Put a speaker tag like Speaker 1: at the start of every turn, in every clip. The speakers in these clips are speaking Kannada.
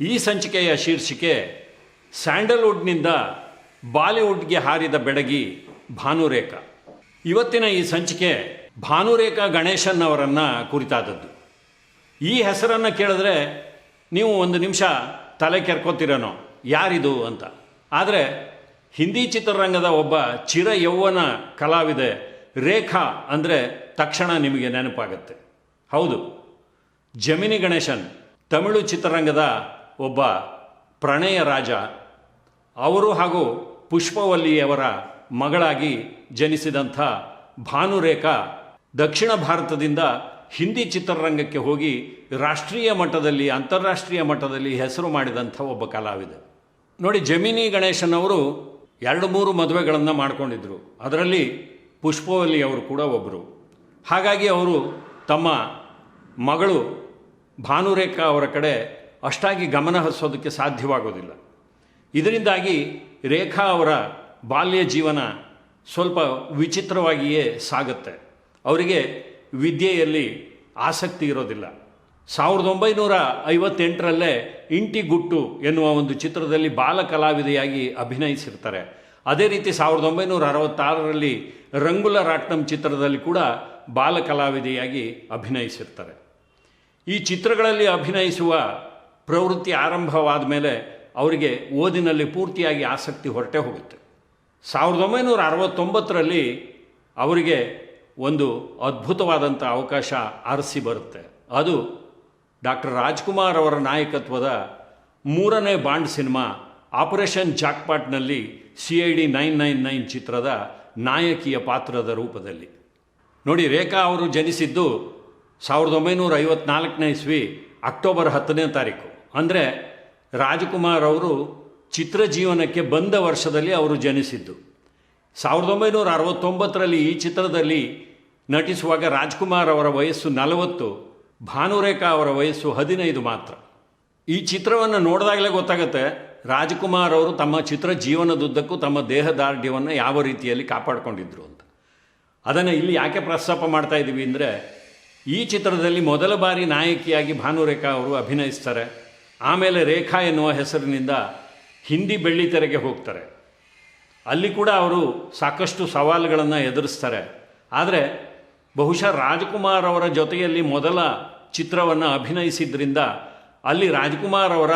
Speaker 1: ಈ ಸಂಚಿಕೆಯ ಶೀರ್ಷಿಕೆ ಸ್ಯಾಂಡಲ್ವುಡ್ನಿಂದ ಬಾಲಿವುಡ್ಗೆ ಹಾರಿದ ಬೆಡಗಿ ಭಾನುರೇಖಾ. ಇವತ್ತಿನ ಈ ಸಂಚಿಕೆ ಭಾನುರೇಖಾ ಗಣೇಶನ್ ಅವರನ್ನು ಕುರಿತಾದದ್ದು. ಈ ಹೆಸರನ್ನು ಕೇಳಿದ್ರೆ ನೀವು ಒಂದು ನಿಮಿಷ ತಲೆ ಕೆರ್ಕೋತೀರನೋ, ಯಾರಿದು ಅಂತ. ಆದರೆ ಹಿಂದಿ ಚಿತ್ರರಂಗದ ಒಬ್ಬ ಚಿರ ಯೌವನ ಕಲಾವಿದೆ ರೇಖಾ ಅಂದರೆ ತಕ್ಷಣ ನಿಮಗೆ ನೆನಪಾಗುತ್ತೆ. ಹೌದು, ಜಮಿನಿ ಗಣೇಶನ್ ತಮಿಳು ಚಿತ್ರರಂಗದ ಒಬ್ಬ ಪ್ರಣಯ ರಾಜ, ಅವರು ಹಾಗೂ ಪುಷ್ಪವಲ್ಲಿಯವರ ಮಗಳಾಗಿ ಜನಿಸಿದಂಥ ಭಾನುರೇಖಾ ದಕ್ಷಿಣ ಭಾರತದಿಂದ ಹಿಂದಿ ಚಿತ್ರರಂಗಕ್ಕೆ ಹೋಗಿ ರಾಷ್ಟ್ರೀಯ ಮಟ್ಟದಲ್ಲಿ, ಅಂತಾರಾಷ್ಟ್ರೀಯ ಮಟ್ಟದಲ್ಲಿ ಹೆಸರು ಮಾಡಿದಂಥ ಒಬ್ಬ ಕಲಾವಿದೆ. ನೋಡಿ, ಜಮಿನಿ ಗಣೇಶನವರು ಎರಡು ಮೂರು ಮದುವೆಗಳನ್ನು ಮಾಡಿಕೊಂಡಿದ್ರು. ಅದರಲ್ಲಿ ಪುಷ್ಪವಲ್ಲಿ ಅವರು ಕೂಡ ಒಬ್ಬರು ಹಾಗಾಗಿ ಅವರು ತಮ್ಮ ಮಗಳು ಭಾನುರೇಖಾ ಅವರ ಕಡೆ ಅಷ್ಟಾಗಿ ಗಮನ ಹರಿಸೋದಕ್ಕೆ ಸಾಧ್ಯವಾಗೋದಿಲ್ಲ. ಇದರಿಂದಾಗಿ ರೇಖಾ ಅವರ ಬಾಲ್ಯ ಜೀವನ ಸ್ವಲ್ಪ ವಿಚಿತ್ರವಾಗಿಯೇ ಸಾಗುತ್ತೆ. ಅವರಿಗೆ ವಿದ್ಯೆಯಲ್ಲಿ ಆಸಕ್ತಿ ಇರೋದಿಲ್ಲ. ಸಾವಿರದ ಒಂಬೈನೂರ ಐವತ್ತೆಂಟರಲ್ಲೇ ಇಂಟಿ ಗುಟ್ಟು ಎನ್ನುವ ಒಂದು ಚಿತ್ರದಲ್ಲಿ ಬಾಲ ಕಲಾವಿದೆಯಾಗಿ ಅಭಿನಯಿಸಿರ್ತಾರೆ. ಅದೇ ರೀತಿ ಸಾವಿರದ ಒಂಬೈನೂರ ಅರವತ್ತಾರರಲ್ಲಿ ರಂಗುಲ ರಾಟ್ನಂ ಚಿತ್ರದಲ್ಲಿ ಕೂಡ ಬಾಲ ಕಲಾವಿದೆಯಾಗಿ ಅಭಿನಯಿಸಿರ್ತಾರೆ. ಈ ಚಿತ್ರಗಳಲ್ಲಿ ಅಭಿನಯಿಸುವ ಪ್ರವೃತ್ತಿ ಆರಂಭವಾದ ಮೇಲೆ ಅವರಿಗೆ ಓದಿನಲ್ಲಿ ಪೂರ್ತಿಯಾಗಿ ಆಸಕ್ತಿ ಹೊರಟೇ ಹೋಗುತ್ತೆ. ಸಾವಿರದ ಒಂಬೈನೂರ ಅರವತ್ತೊಂಬತ್ತರಲ್ಲಿ ಅವರಿಗೆ ಒಂದು ಅದ್ಭುತವಾದಂಥ ಅವಕಾಶ ಅರಸಿ ಬರುತ್ತೆ. ಅದು ಡಾಕ್ಟರ್ ರಾಜ್ಕುಮಾರ್ ಅವರ ನಾಯಕತ್ವದ ಮೂರನೇ bond cinema operation ಜಾಕ್ಪಾಟ್ನಲ್ಲಿ C I D nine nine nine ಚಿತ್ರದ ನಾಯಕಿಯ ಪಾತ್ರದ ರೂಪದಲ್ಲಿ. ನೋಡಿ, ರೇಖಾ ಅವರು ಜನಿಸಿದ್ದು ಸಾವಿರದ ಒಂಬೈನೂರ ಐವತ್ನಾಲ್ಕನೇ ಇಸ್ವಿ ಅಕ್ಟೋಬರ್ ಹತ್ತನೇ ತಾರೀಕು. ಅಂದರೆ ರಾಜಕುಮಾರ್ ಅವರು ಚಿತ್ರ ಜೀವನಕ್ಕೆ ಬಂದ ವರ್ಷದಲ್ಲಿ ಅವರು ಜನಿಸಿದ್ದು. ಸಾವಿರದ ಒಂಬೈನೂರ ಅರವತ್ತೊಂಬತ್ತರಲ್ಲಿ ಈ ಚಿತ್ರದಲ್ಲಿ ನಟಿಸುವಾಗ ರಾಜ್ಕುಮಾರ್ ಅವರ ವಯಸ್ಸು ನಲವತ್ತು, ಭಾನುರೇಖಾ ಅವರ ವಯಸ್ಸು ಹದಿನೈದು ಮಾತ್ರ. ಈ ಚಿತ್ರವನ್ನು ನೋಡಿದಾಗಲೇ ಗೊತ್ತಾಗುತ್ತೆ, ರಾಜ್ಕುಮಾರ್ ಅವರು ತಮ್ಮ ಚಿತ್ರ ಜೀವನದುದ್ದಕ್ಕೂ ತಮ್ಮ ದೇಹದಾರ್ಢ್ಯವನ್ನು ಯಾವ ರೀತಿಯಲ್ಲಿ ಕಾಪಾಡಿಕೊಂಡಿದ್ರು ಅಂತ. ಅದನ್ನು ಇಲ್ಲಿ ಯಾಕೆ ಪ್ರಸ್ತಾಪ ಮಾಡ್ತಾ ಇದ್ದೀವಿ ಅಂದರೆ, ಈ ಚಿತ್ರದಲ್ಲಿ ಮೊದಲ ಬಾರಿ ನಾಯಕಿಯಾಗಿ ಭಾನುರೇಖಾ ಅವರು ಅಭಿನಯಿಸ್ತಾರೆ. ಆಮೇಲೆ ರೇಖಾ ಎನ್ನುವ ಹೆಸರಿನಿಂದ ಹಿಂದಿ ಬೆಳ್ಳಿತೆರೆಗೆ ಹೋಗ್ತಾರೆ. ಅಲ್ಲಿ ಕೂಡ ಅವರು ಸಾಕಷ್ಟು ಸವಾಲುಗಳನ್ನು ಎದುರಿಸ್ತಾರೆ. ಆದರೆ ಬಹುಶಃ ರಾಜ್ಕುಮಾರ್ ಅವರ ಜೊತೆಯಲ್ಲಿ ಮೊದಲ ಚಿತ್ರವನ್ನು ಅಭಿನಯಿಸಿದ್ರಿಂದ ಅಲ್ಲಿ ರಾಜ್ಕುಮಾರ್ ಅವರ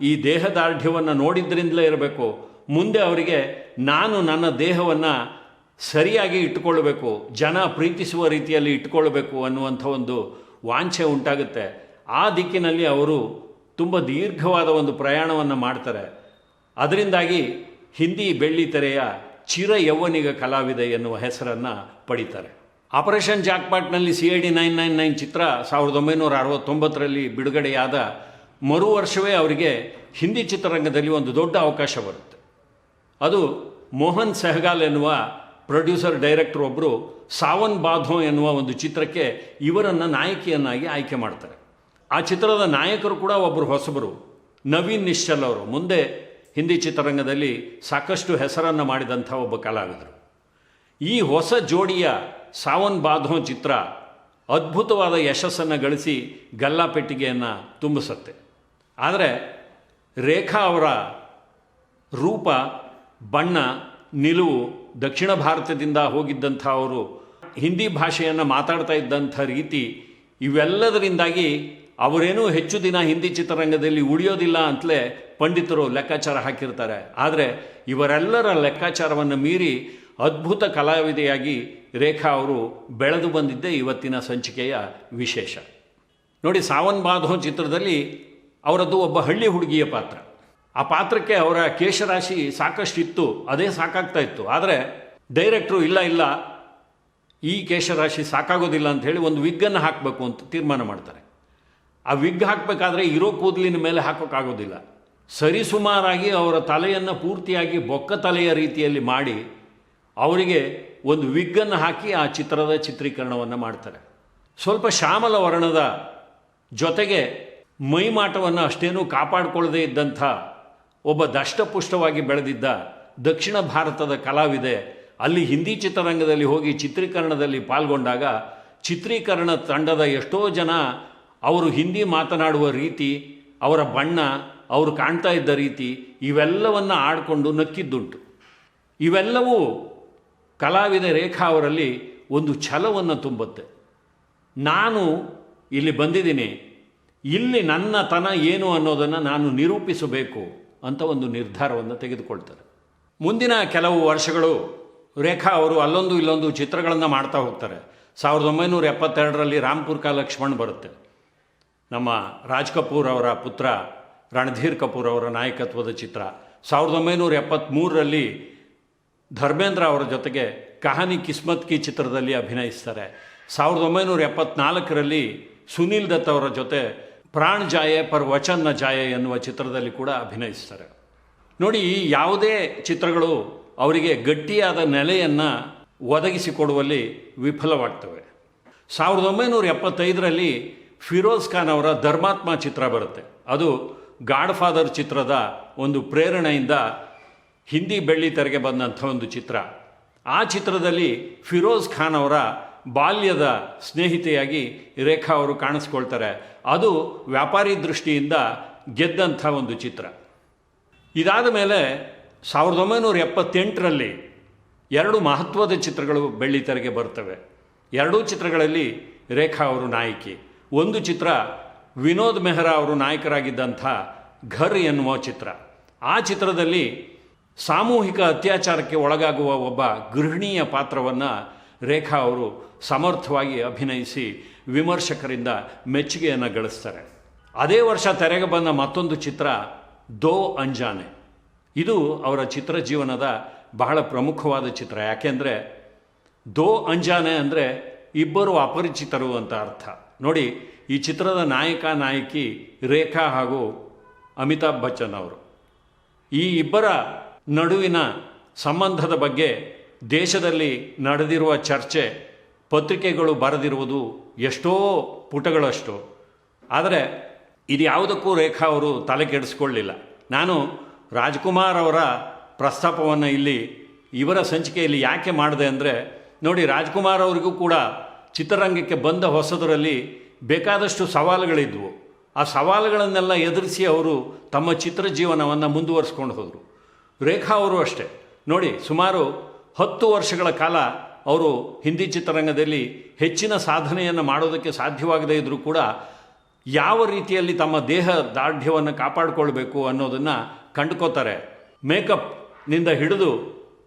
Speaker 1: ಈ ದೇಹದಾರ್ಢ್ಯವನ್ನು ನೋಡಿದ್ರಿಂದಲೇ ಇರಬೇಕು. ಮುಂದೆ ಅವರಿಗೆ ನಾನು ನನ್ನ ದೇಹವನ್ನು ಸರಿಯಾಗಿ ಇಟ್ಟುಕೊಳ್ಬೇಕು ಜನ ಪ್ರೀತಿಸುವ ರೀತಿಯಲ್ಲಿ ಇಟ್ಕೊಳ್ಬೇಕು ಅನ್ನುವಂಥ ಒಂದು ವಾಂಛೆ ಉಂಟಾಗುತ್ತೆ. ಆ ದಿಕ್ಕಿನಲ್ಲಿ ಅವರು ತುಂಬ ದೀರ್ಘವಾದ ಒಂದು ಪ್ರಯಾಣವನ್ನು ಮಾಡ್ತಾರೆ. ಅದರಿಂದಾಗಿ ಹಿಂದಿ ಬೆಳ್ಳಿ ತೆರೆಯ ಚಿರ ಯೌವನಿಗ ಕಲಾವಿದೆ ಎನ್ನುವ ಹೆಸರನ್ನು ಪಡಿತಾರೆ. Operation ಜಾಕ್ಪಾಟ್ನಲ್ಲಿ C I D nine nine nine ಚಿತ್ರ ಸಾವಿರದ ಒಂಬೈನೂರ ಅರವತ್ತೊಂಬತ್ತರಲ್ಲಿ ಬಿಡುಗಡೆಯಾದ ಮರು ವರ್ಷವೇ ಅವರಿಗೆ ಹಿಂದಿ ಚಿತ್ರರಂಗದಲ್ಲಿ ಒಂದು ದೊಡ್ಡ ಅವಕಾಶ ಬರುತ್ತೆ. ಅದು ಮೋಹನ್ ಸೆಹಗಾಲ್ ಎನ್ನುವ ಪ್ರೊಡ್ಯೂಸರ್, ಡೈರೆಕ್ಟರ್ ಒಬ್ಬರು ಸಾವನ್ ಬಾಧೋ ಎನ್ನುವ ಒಂದು ಚಿತ್ರಕ್ಕೆ ಇವರನ್ನು ನಾಯಕಿಯನ್ನಾಗಿ ಆಯ್ಕೆ ಮಾಡ್ತಾರೆ. ಆ ಚಿತ್ರದ ನಾಯಕರು ಕೂಡ ಒಬ್ಬರು ಹೊಸಬರು, ನವೀನ್ ನಿಶ್ಚಲ್ ಅವರು. ಮುಂದೆ ಹಿಂದಿ ಚಿತ್ರರಂಗದಲ್ಲಿ ಸಾಕಷ್ಟು ಹೆಸರನ್ನು ಮಾಡಿದಂಥ ಒಬ್ಬ ಕಲಾವಿದರು. ಈ ಹೊಸ ಜೋಡಿಯ ಸಾವನ್ ಬಾಧೋ ಚಿತ್ರ ಅದ್ಭುತವಾದ ಯಶಸ್ಸನ್ನು ಗಳಿಸಿ ಗಲ್ಲಾಪೆಟ್ಟಿಗೆಯನ್ನು ತುಂಬಿಸುತ್ತೆ. ಆದರೆ ರೇಖಾ ಅವರ ರೂಪ, ಬಣ್ಣ, ನಿಲುವು ದಕ್ಷಿಣ ಭಾರತದಿಂದ ಹೋಗಿದ್ದಂಥ ಅವರು ಹಿಂದಿ ಭಾಷೆಯನ್ನು ಮಾತಾಡ್ತಾ ಇದ್ದಂಥ ರೀತಿ ಇವೆಲ್ಲದರಿಂದಾಗಿ ಅವರೇನೂ ಹೆಚ್ಚು ದಿನ ಹಿಂದಿ ಚಿತ್ರರಂಗದಲ್ಲಿ ಉಳಿಯೋದಿಲ್ಲ ಅಂತಲೇ ಪಂಡಿತರು ಲೆಕ್ಕಾಚಾರ ಹಾಕಿರ್ತಾರೆ. ಆದರೆ ಇವರೆಲ್ಲರ ಲೆಕ್ಕಾಚಾರವನ್ನು ಮೀರಿ ಅದ್ಭುತ ಕಲಾವಿದೆಯಾಗಿ ರೇಖಾ ಅವರು ಬೆಳೆದು ಬಂದಿದ್ದೇ ಇವತ್ತಿನ ಸಂಚಿಕೆಯ ವಿಶೇಷ. ನೋಡಿ, ಸಾವನ್ ಬಾಧೋ ಚಿತ್ರದಲ್ಲಿ ಅವರದ್ದು ಒಬ್ಬ ಹಳ್ಳಿ ಹುಡುಗಿಯ ಪಾತ್ರ. ಆ ಪಾತ್ರಕ್ಕೆ ಅವರ ಕೇಶರಾಶಿ ಸಾಕಷ್ಟು ಇತ್ತು ಅದೇ ಸಾಕಾಗ್ತಾ ಇತ್ತು. ಆದರೆ ಡೈರೆಕ್ಟ್ರು ಇಲ್ಲ ಇಲ್ಲ, ಈ ಕೇಶರಾಶಿ ಸಾಕಾಗೋದಿಲ್ಲ ಅಂತ ಹೇಳಿ ಒಂದು ವಿಗ್ಗನ್ನು ಹಾಕಬೇಕು ಅಂತ ತೀರ್ಮಾನ ಮಾಡ್ತಾರೆ. ಆ ವಿಗ್ ಹಾಕಬೇಕಾದ್ರೆ ಇರೋ ಕೂದಲಿನ ಮೇಲೆ ಹಾಕೋಕ್ಕಾಗೋದಿಲ್ಲ. ಸರಿಸುಮಾರಾಗಿ ಅವರ ತಲೆಯನ್ನು ಪೂರ್ತಿಯಾಗಿ ಬೊಕ್ಕ ತಲೆಯ ರೀತಿಯಲ್ಲಿ ಮಾಡಿ ಅವರಿಗೆ ಒಂದು ವಿಗ್ಗನ್ನು ಹಾಕಿ ಆ ಚಿತ್ರದ ಚಿತ್ರೀಕರಣವನ್ನು ಮಾಡ್ತಾರೆ. ಸ್ವಲ್ಪ ಶ್ಯಾಮಲ ವರ್ಣದ ಜೊತೆಗೆ ಮೈಮಾಟವನ್ನು ಅಷ್ಟೇನೂ ಕಾಪಾಡಿಕೊಳ್ಳದೇ ಇದ್ದಂಥ ಒಬ್ಬ ದಷ್ಟಪುಷ್ಟವಾಗಿ ಬೆಳೆದಿದ್ದ ದಕ್ಷಿಣ ಭಾರತದ ಕಲಾವಿದೆ ಅಲ್ಲಿ ಹಿಂದಿ ಚಿತ್ರರಂಗದಲ್ಲಿ ಹೋಗಿ ಚಿತ್ರೀಕರಣದಲ್ಲಿ ಪಾಲ್ಗೊಂಡಾಗ ಚಿತ್ರೀಕರಣ ತಂಡದ ಎಷ್ಟೋ ಜನ ಅವರು ಹಿಂದಿ ಮಾತನಾಡುವ ರೀತಿ, ಅವರ ಬಣ್ಣ, ಅವರು ಕಾಣ್ತಾ ಇದ್ದ ರೀತಿ, ಇವೆಲ್ಲವನ್ನು ಆಡಿಕೊಂಡು ನಕ್ಕಿದ್ದುಂಟು. ಇವೆಲ್ಲವೂ ಕಲಾವಿದ ರೇಖಾ ಅವರಲ್ಲಿ ಒಂದು ಛಲವನ್ನು ತುಂಬುತ್ತೆ. ನಾನು ಇಲ್ಲಿ ಬಂದಿದ್ದೀನಿ, ಇಲ್ಲಿ ನನ್ನ ತನ ಏನು ಅನ್ನೋದನ್ನು ನಾನು ನಿರೂಪಿಸಬೇಕು ಅಂತ ಒಂದು ನಿರ್ಧಾರವನ್ನು ತೆಗೆದುಕೊಳ್ತಾರೆ. ಮುಂದಿನ ಕೆಲವು ವರ್ಷಗಳು ರೇಖಾ ಅವರು ಅಲ್ಲೊಂದು ಇಲ್ಲೊಂದು ಚಿತ್ರಗಳನ್ನು ಮಾಡ್ತಾ ಹೋಗ್ತಾರೆ. ಸಾವಿರದ ಒಂಬೈನೂರ ಎಪ್ಪತ್ತೆರಡರಲ್ಲಿ ರಾಮ್ಪುರ್ ಕಾ ಲಕ್ಷ್ಮಣ್ ಬರುತ್ತೆ. ನಮ್ಮ ರಾಜ್ ಕಪೂರ್ ಅವರ ಪುತ್ರ ರಣಧೀರ್ ಕಪೂರ್ ಅವರ ನಾಯಕತ್ವದ ಚಿತ್ರ. ಸಾವಿರದ ಒಂಬೈನೂರ ಎಪ್ಪತ್ತ್ಮೂರರಲ್ಲಿ ಧರ್ಮೇಂದ್ರ ಅವರ ಜೊತೆಗೆ ಕಹಾನಿ ಕಿಸ್ಮತ್ ಕಿ ಚಿತ್ರದಲ್ಲಿ ಅಭಿನಯಿಸ್ತಾರೆ. ಸಾವಿರದ ಒಂಬೈನೂರ ಎಪ್ಪತ್ನಾಲ್ಕರಲ್ಲಿ ಸುನೀಲ್ ದತ್ ಅವರ ಜೊತೆ ಪ್ರಾಣ್ ಜಾಯೆ ಪರ್ ವಚನ್ನ ಜಾಯೆ ಎನ್ನುವ ಚಿತ್ರದಲ್ಲಿ ಕೂಡ ಅಭಿನಯಿಸ್ತಾರೆ. ನೋಡಿ, ಈ ಯಾವುದೇ ಚಿತ್ರಗಳು ಅವರಿಗೆ ಗಟ್ಟಿಯಾದ ನೆಲೆಯನ್ನು ಒದಗಿಸಿಕೊಡುವಲ್ಲಿ ವಿಫಲವಾಗ್ತವೆ. ಸಾವಿರದ ಒಂಬೈನೂರ ಎಪ್ಪತ್ತೈದರಲ್ಲಿ ಫಿರೋಜ್ ಖಾನ್ ಅವರ ಧರ್ಮಾತ್ಮ ಚಿತ್ರ ಬರುತ್ತೆ. ಅದು ಗಾಡ್ ಫಾದರ್ ಚಿತ್ರದ ಒಂದು ಪ್ರೇರಣೆಯಿಂದ ಹಿಂದಿ ಬೆಳ್ಳಿ ತೆರೆಗೆ ಬಂದಂಥ ಒಂದು ಚಿತ್ರ. ಆ ಚಿತ್ರದಲ್ಲಿ ಫಿರೋಜ್ ಖಾನ್ ಅವರ ಬಾಲ್ಯದ ಸ್ನೇಹಿತೆಯಾಗಿ ರೇಖಾ ಅವರು ಕಾಣಿಸ್ಕೊಳ್ತಾರೆ. ಅದು ವ್ಯಾಪಾರಿ ದೃಷ್ಟಿಯಿಂದ ಗೆದ್ದಂಥ ಒಂದು ಚಿತ್ರ. ಇದಾದ ಮೇಲೆ ಸಾವಿರದ ಒಂಬೈನೂರ ಎಪ್ಪತ್ತೆಂಟರಲ್ಲಿ ಎರಡು ಮಹತ್ವದ ಚಿತ್ರಗಳು ಬೆಳ್ಳಿ ತೆರೆಗೆ ಬರ್ತವೆ. ಎರಡೂ ಚಿತ್ರಗಳಲ್ಲಿ ರೇಖಾ ಅವರು ನಾಯಕಿ. ಒಂದು ಚಿತ್ರ ವಿನೋದ್ ಮೆಹ್ರಾ ಅವರು ನಾಯಕರಾಗಿದ್ದಂಥ ಘರ್ ಎನ್ನುವ ಚಿತ್ರ. ಆ ಚಿತ್ರದಲ್ಲಿ ಸಾಮೂಹಿಕ ಅತ್ಯಾಚಾರಕ್ಕೆ ಒಳಗಾಗುವ ಒಬ್ಬ ಗೃಹಿಣಿಯ ಪಾತ್ರವನ್ನು ರೇಖಾ ಅವರು ಸಮರ್ಥವಾಗಿ ಅಭಿನಯಿಸಿ ವಿಮರ್ಶಕರಿಂದ ಮೆಚ್ಚುಗೆಯನ್ನು ಗಳಿಸ್ತಾರೆ. ಅದೇ ವರ್ಷ ತೆರೆಗೆ ಬಂದ ಮತ್ತೊಂದು ಚಿತ್ರ ದೋ ಅಂಜಾನೆ. ಇದು ಅವರ ಚಿತ್ರ ಜೀವನದ ಬಹಳ ಪ್ರಮುಖವಾದ ಚಿತ್ರ. ಯಾಕೆಂದರೆ ದೋ ಅಂಜಾನೆ ಅಂದರೆ ಇಬ್ಬರು ಅಪರಿಚಿತರು ಅಂತ ಅರ್ಥ. ನೋಡಿ, ಈ ಚಿತ್ರದ ನಾಯಕ, ನಾಯಕಿ ರೇಖಾ ಹಾಗೂ ಅಮಿತಾಬ್ ಬಚ್ಚನ್ ಅವರು. ಈ ಇಬ್ಬರ ನಡುವಿನ ಸಂಬಂಧದ ಬಗ್ಗೆ ದೇಶದಲ್ಲಿ ನಡೆದಿರುವ ಚರ್ಚೆ, ಪತ್ರಿಕೆಗಳು ಬರೆದಿರುವುದು ಎಷ್ಟೋ ಪುಟಗಳಷ್ಟು. ಆದರೆ ಇದು ಯಾವುದಕ್ಕೂ ರೇಖಾ ಅವರು ತಲೆ ಕೆಡಿಸ್ಕೊಳ್ಳಿಲ್ಲ. ನಾನು ರಾಜ್ಕುಮಾರ್ ಅವರ ಪ್ರಸ್ತಾಪವನ್ನು ಇಲ್ಲಿ ಇವರ ಸಂಚಿಕೆಯಲ್ಲಿ ಯಾಕೆ ಮಾಡಿದೆ ಅಂದರೆ, ನೋಡಿ, ರಾಜ್ಕುಮಾರ್ ಅವರಿಗೂ ಕೂಡ ಚಿತ್ರರಂಗಕ್ಕೆ ಬಂದ ಹೊಸದರಲ್ಲಿ ಬೇಕಾದಷ್ಟು ಸವಾಲುಗಳಿದ್ವು. ಆ ಸವಾಲುಗಳನ್ನೆಲ್ಲ ಎದುರಿಸಿ ಅವರು ತಮ್ಮ ಚಿತ್ರ ಜೀವನವನ್ನು ಮುಂದುವರಿಸ್ಕೊಂಡು ಹೋದರು. ರೇಖಾ ಅವರು ಅಷ್ಟೇ. ನೋಡಿ, ಸುಮಾರು ಹತ್ತು ವರ್ಷಗಳ ಕಾಲ ಅವರು ಹಿಂದಿ ಚಿತ್ರರಂಗದಲ್ಲಿ ಹೆಚ್ಚಿನ ಸಾಧನೆಯನ್ನು ಮಾಡೋದಕ್ಕೆ ಸಾಧ್ಯವಾಗದೇ ಇದ್ದರೂ ಕೂಡ ಯಾವ ರೀತಿಯಲ್ಲಿ ತಮ್ಮ ದೇಹ ದಾರ್ಢ್ಯವನ್ನು ಕಾಪಾಡಿಕೊಳ್ಬೇಕು ಅನ್ನೋದನ್ನು ಕಂಡುಕೋತಾರೆ. ಮೇಕಪ್ನಿಂದ ಹಿಡಿದು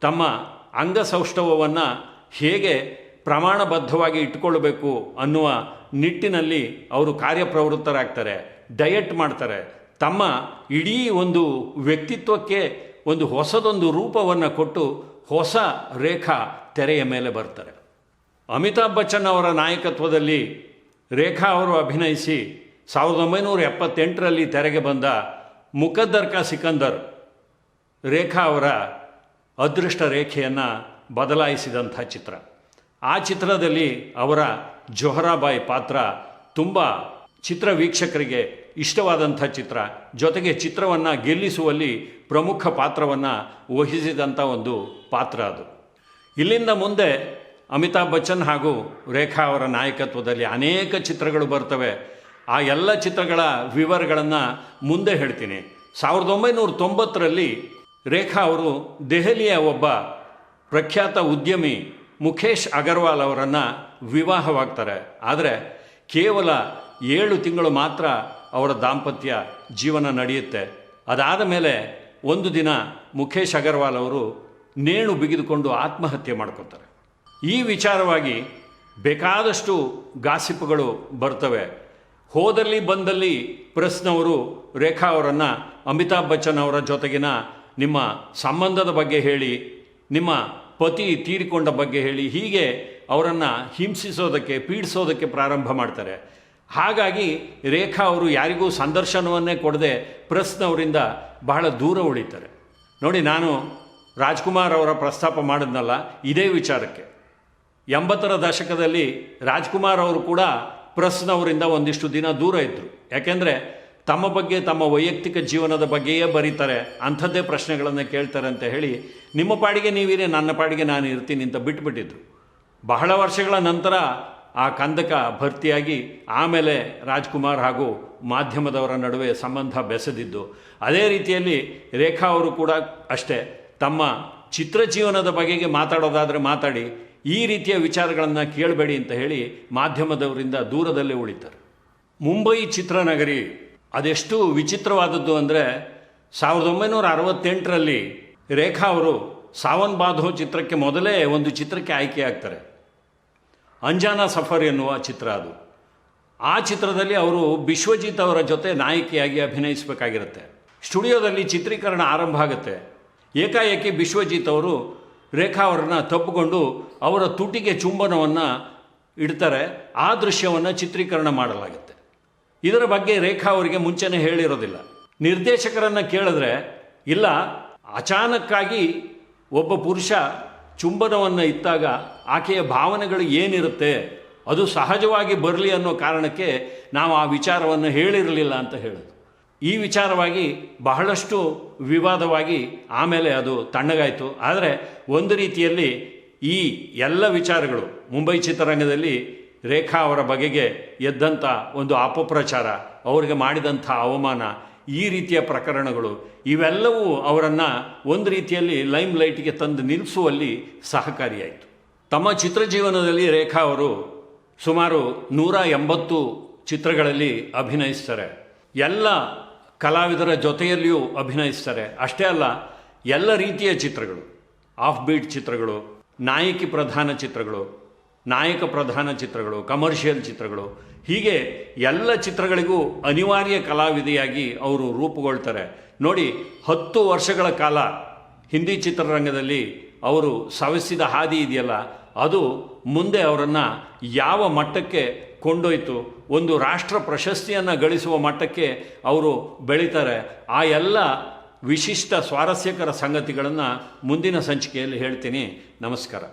Speaker 1: ತಮ್ಮ ಅಂಗಸೌಷ್ಠವವನ್ನು ಹೇಗೆ ಪ್ರಮಾಣಬದ್ಧವಾಗಿ ಇಟ್ಕೊಳ್ಬೇಕು ಅನ್ನುವ ನಿಟ್ಟಿನಲ್ಲಿ ಅವರು ಕಾರ್ಯಪ್ರವೃತ್ತರಾಗ್ತಾರೆ ಡಯಟ್ ಮಾಡ್ತಾರೆ. ತಮ್ಮ ಇಡೀ ಒಂದು ವ್ಯಕ್ತಿತ್ವಕ್ಕೆ ಒಂದು ಹೊಸದೊಂದು ರೂಪವನ್ನು ಕೊಟ್ಟು ಹೊಸ ರೇಖಾ ತೆರೆಯ ಮೇಲೆ ಬರ್ತಾರೆ. ಅಮಿತಾಬ್ ಬಚ್ಚನ್ ಅವರ ನಾಯಕತ್ವದಲ್ಲಿ ರೇಖಾ ಅವರು ಅಭಿನಯಿಸಿ ಸಾವಿರದ ಒಂಬೈನೂರ ಎಪ್ಪತ್ತೆಂಟರಲ್ಲಿ ತೆರೆಗೆ ಬಂದ ಮುಖದ್ದರ್ ಕಾ ಸಿಕಂದರ್ ರೇಖಾ ಅವರ ಅದೃಷ್ಟ ರೇಖೆಯನ್ನು ಬದಲಾಯಿಸಿದಂಥ ಚಿತ್ರ. ಆ ಚಿತ್ರದಲ್ಲಿ ಅವರ ಜೊಹರಾಬಾಯಿ ಪಾತ್ರ ತುಂಬ ಚಿತ್ರ ವೀಕ್ಷಕರಿಗೆ ಇಷ್ಟವಾದಂಥ ಚಿತ್ರ. ಜೊತೆಗೆ ಚಿತ್ರವನ್ನು ಗೆಲ್ಲಿಸುವಲ್ಲಿ ಪ್ರಮುಖ ಪಾತ್ರವನ್ನು ವಹಿಸಿದಂಥ ಒಂದು ಪಾತ್ರ ಅದು. ಇಲ್ಲಿಂದ ಮುಂದೆ ಅಮಿತಾಬ್ ಬಚ್ಚನ್ ಹಾಗೂ ರೇಖಾ ಅವರ ನಾಯಕತ್ವದಲ್ಲಿ ಅನೇಕ ಚಿತ್ರಗಳು ಬರ್ತವೆ. ಆ ಎಲ್ಲ ಚಿತ್ರಗಳ ವಿವರಗಳನ್ನು ಮುಂದೆ ಹೇಳ್ತೀನಿ. ಸಾವಿರದ ಒಂಬೈನೂರ ತೊಂಬತ್ತರಲ್ಲಿ ರೇಖಾ ಅವರು ದೆಹಲಿಯ ಒಬ್ಬ ಪ್ರಖ್ಯಾತ ಉದ್ಯಮಿ ಮುಖೇಶ್ ಅಗರ್ವಾಲ್ ಅವರನ್ನು ವಿವಾಹವಾಗ್ತಾರೆ. ಆದರೆ ಕೇವಲ ಏಳು ತಿಂಗಳು ಮಾತ್ರ ಅವರ ದಾಂಪತ್ಯ ಜೀವನ ನಡೆಯುತ್ತೆ. ಅದಾದ ಮೇಲೆ ಒಂದು ದಿನ ಮುಖೇಶ್ ಅಗರ್ವಾಲ್ ಅವರು ನೇಣು ಬಿಗಿದುಕೊಂಡು ಆತ್ಮಹತ್ಯೆ ಮಾಡ್ಕೊತಾರೆ. ಈ ವಿಚಾರವಾಗಿ ಬೇಕಾದಷ್ಟು ಗಾಸಿಪ್ಗಳು ಬರ್ತವೆ. ಹೋದಲ್ಲಿ ಬಂದಲ್ಲಿ ಪ್ರೆಸ್ನವರು ರೇಖಾ ಅವರನ್ನು, ಅಮಿತಾಬ್ ಬಚ್ಚನ್ ಅವರ ಜೊತೆಗಿನ ನಿಮ್ಮ ಸಂಬಂಧದ ಬಗ್ಗೆ ಹೇಳಿ, ನಿಮ್ಮ ಪತಿ ತೀರಿಕೊಂಡ ಬಗ್ಗೆ ಹೇಳಿ ಹೀಗೆ ಅವರನ್ನು ಹಿಂಸಿಸೋದಕ್ಕೆ, ಪೀಡಿಸೋದಕ್ಕೆ ಪ್ರಾರಂಭ ಮಾಡ್ತಾರೆ. ಹಾಗಾಗಿ ರೇಖಾ ಅವರು ಯಾರಿಗೂ ಸಂದರ್ಶನವನ್ನೇ ಕೊಡದೆ ಪ್ರೆಸ್ನವರಿಂದ ಬಹಳ ದೂರ ಉಳಿತಾರೆ. ನೋಡಿ, ನಾನು ರಾಜ್ಕುಮಾರ್ ಅವರ ಪ್ರಸ್ತಾಪ ಮಾಡಿದ್ನಲ್ಲ, ಇದೇ ವಿಚಾರಕ್ಕೆ. ಎಂಬತ್ತರ ದಶಕದಲ್ಲಿ ರಾಜ್ಕುಮಾರ್ ಅವರು ಕೂಡ ಪ್ರೆಸ್ನವರಿಂದ ಒಂದಿಷ್ಟು ದಿನ ದೂರ ಇದ್ದರು ಯಾಕೆಂದರೆ ತಮ್ಮ ಬಗ್ಗೆ ತಮ್ಮ ವೈಯಕ್ತಿಕ ಜೀವನದ ಬಗ್ಗೆಯೇ ಬರೀತಾರೆ, ಅಂಥದ್ದೇ ಪ್ರಶ್ನೆಗಳನ್ನು ಕೇಳ್ತಾರೆ ಅಂತ ಹೇಳಿ ನಿಮ್ಮ ಪಾಡಿಗೆ ನೀವಿರಿ, ನನ್ನ ಪಾಡಿಗೆ ನಾನು ಇರ್ತೀನಿ ಅಂತ ಬಿಟ್ಬಿಟ್ಟಿದ್ರು. ಬಹಳ ವರ್ಷಗಳ ನಂತರ ಆ ಕಂದಕ ಭರ್ತಿಯಾಗಿ ಆಮೇಲೆ ರಾಜ್ಕುಮಾರ್ ಹಾಗೂ ಮಾಧ್ಯಮದವರ ನಡುವೆ ಸಂಬಂಧ ಬೆಸೆದಿದ್ದು. ಅದೇ ರೀತಿಯಲ್ಲಿ ರೇಖಾ ಅವರು ಕೂಡ ಅಷ್ಟೇ, ತಮ್ಮ ಚಿತ್ರಜೀವನದ ಬಗೆಗೆ ಮಾತಾಡೋದಾದರೆ ಮಾತಾಡಿ, ಈ ರೀತಿಯ ವಿಚಾರಗಳನ್ನು ಕೇಳಬೇಡಿ ಅಂತ ಹೇಳಿ ಮಾಧ್ಯಮದವರಿಂದ ದೂರದಲ್ಲೇ ಉಳಿತಾರೆ. ಮುಂಬೈ ಚಿತ್ರನಗರಿ ಅದೆಷ್ಟು ವಿಚಿತ್ರವಾದದ್ದು ಅಂದರೆ ಸಾವಿರದ ಒಂಬೈನೂರ ಅರವತ್ತೆಂಟರಲ್ಲಿ ರೇಖಾ ಅವರು ಸಾವನ್ ಬಾಧೋ ಚಿತ್ರಕ್ಕೆ ಮೊದಲೇ ಒಂದು ಚಿತ್ರಕ್ಕೆ ಆಯ್ಕೆ ಆಗ್ತಾರೆ. ಅಂಜಾನಾ ಸಫರ್ ಎನ್ನುವ ಚಿತ್ರ ಅದು. ಆ ಚಿತ್ರದಲ್ಲಿ ಅವರು ಬಿಶ್ವಜಿತ್ ಅವರ ಜೊತೆ ನಾಯಕಿಯಾಗಿ ಅಭಿನಯಿಸಬೇಕಾಗಿರುತ್ತೆ. ಸ್ಟುಡಿಯೋದಲ್ಲಿ ಚಿತ್ರೀಕರಣ ಆರಂಭ ಆಗುತ್ತೆ. ಏಕಾಏಕಿ ಬಿಶ್ವಜಿತ್ ಅವರು ರೇಖಾ ಅವರನ್ನ ತಪ್ಪುಕೊಂಡು ಅವರ ತುಟಿಗೆ ಚುಂಬನವನ್ನು ಇಡ್ತಾರೆ. ಆ ದೃಶ್ಯವನ್ನು ಚಿತ್ರೀಕರಣ ಮಾಡಲಾಗುತ್ತೆ. ಇದರ ಬಗ್ಗೆ ರೇಖಾ ಅವರಿಗೆ ಮುಂಚೆನೇ ಹೇಳಿರೋದಿಲ್ಲ. ನಿರ್ದೇಶಕರನ್ನು ಕೇಳಿದ್ರೆ, ಇಲ್ಲ ಅಚಾನಕ್ಕಾಗಿ ಒಬ್ಬ ಪುರುಷ ಚುಂಬನವನ್ನು ಇತ್ತಾಗ ಆಕೆಯ ಭಾವನೆಗಳು ಏನಿರುತ್ತೆ, ಅದು ಸಹಜವಾಗಿ ಬರಲಿ ಅನ್ನೋ ಕಾರಣಕ್ಕೆ ನಾವು ಆ ವಿಚಾರವನ್ನು ಹೇಳಿರಲಿಲ್ಲ ಅಂತ ಹೇಳೋದು. ಈ ವಿಚಾರವಾಗಿ ಬಹಳಷ್ಟು ವಿವಾದವಾಗಿ ಆಮೇಲೆ ಅದು ತಣ್ಣಗಾಯಿತು. ಆದರೆ ಒಂದು ರೀತಿಯಲ್ಲಿ ಈ ಎಲ್ಲ ವಿಚಾರಗಳು, ಮುಂಬೈ ಚಿತ್ರರಂಗದಲ್ಲಿ ರೇಖಾ ಅವರ ಬಗೆಗೆ ಎದ್ದಂಥ ಒಂದು ಅಪಪ್ರಚಾರ, ಅವರಿಗೆ ಮಾಡಿದಂಥ ಅವಮಾನ ಈ ರೀತಿಯ ಪ್ರಕರಣಗಳು ಇವೆಲ್ಲವೂ ಅವರನ್ನು ಒಂದು ರೀತಿಯಲ್ಲಿ ಲೈಮ್ ಲೈಟ್ಗೆ ತಂದು ನಿಲ್ಲಿಸುವಲ್ಲಿ ಸಹಕಾರಿಯಾಯಿತು. ತಮ್ಮ ಚಿತ್ರಜೀವನದಲ್ಲಿ ರೇಖಾ ಅವರು ಸುಮಾರು ನೂರ ಎಂಬತ್ತು ಚಿತ್ರಗಳಲ್ಲಿ ಅಭಿನಯಿಸ್ತಾರೆ. ಎಲ್ಲ ಕಲಾವಿದರ ಜೊತೆಯಲ್ಲಿಯೂ ಅಭಿನಯಿಸ್ತಾರೆ. ಅಷ್ಟೇ ಅಲ್ಲ, ಎಲ್ಲ ರೀತಿಯ ಚಿತ್ರಗಳು ಆಫ್ ಬೀಟ್ ಚಿತ್ರಗಳು, ನಾಯಕಿ ಪ್ರಧಾನ ಚಿತ್ರಗಳು ನಾಯಕ ಪ್ರಧಾನ ಚಿತ್ರಗಳು ಕಮರ್ಷಿಯಲ್ ಚಿತ್ರಗಳು, ಹೀಗೆ ಎಲ್ಲ ಚಿತ್ರಗಳಿಗೂ ಅನಿವಾರ್ಯ ಕಲಾವಿದೆಯಾಗಿ ಅವರು ರೂಪುಗೊಳ್ತಾರೆ. ನೋಡಿ, ಹತ್ತು ವರ್ಷಗಳ ಕಾಲ ಹಿಂದಿ ಚಿತ್ರರಂಗದಲ್ಲಿ ಅವರು ಸವೆಸಿದ ಹಾದಿ ಇದೆಯಲ್ಲ, ಅದು ಮುಂದೆ ಅವರನ್ನು ಯಾವ ಮಟ್ಟಕ್ಕೆ ಕೊಂಡೊಯ್ತು, ಒಂದು ರಾಷ್ಟ್ರ ಪ್ರಶಸ್ತಿಯನ್ನು ಗಳಿಸುವ ಮಟ್ಟಕ್ಕೆ ಅವರು ಬೆಳೀತಾರೆ. ಆ ಎಲ್ಲ ವಿಶಿಷ್ಟ ಸ್ವಾರಸ್ಯಕರ ಸಂಗತಿಗಳನ್ನು ಮುಂದಿನ ಸಂಚಿಕೆಯಲ್ಲಿ ಹೇಳ್ತೀನಿ. ನಮಸ್ಕಾರ.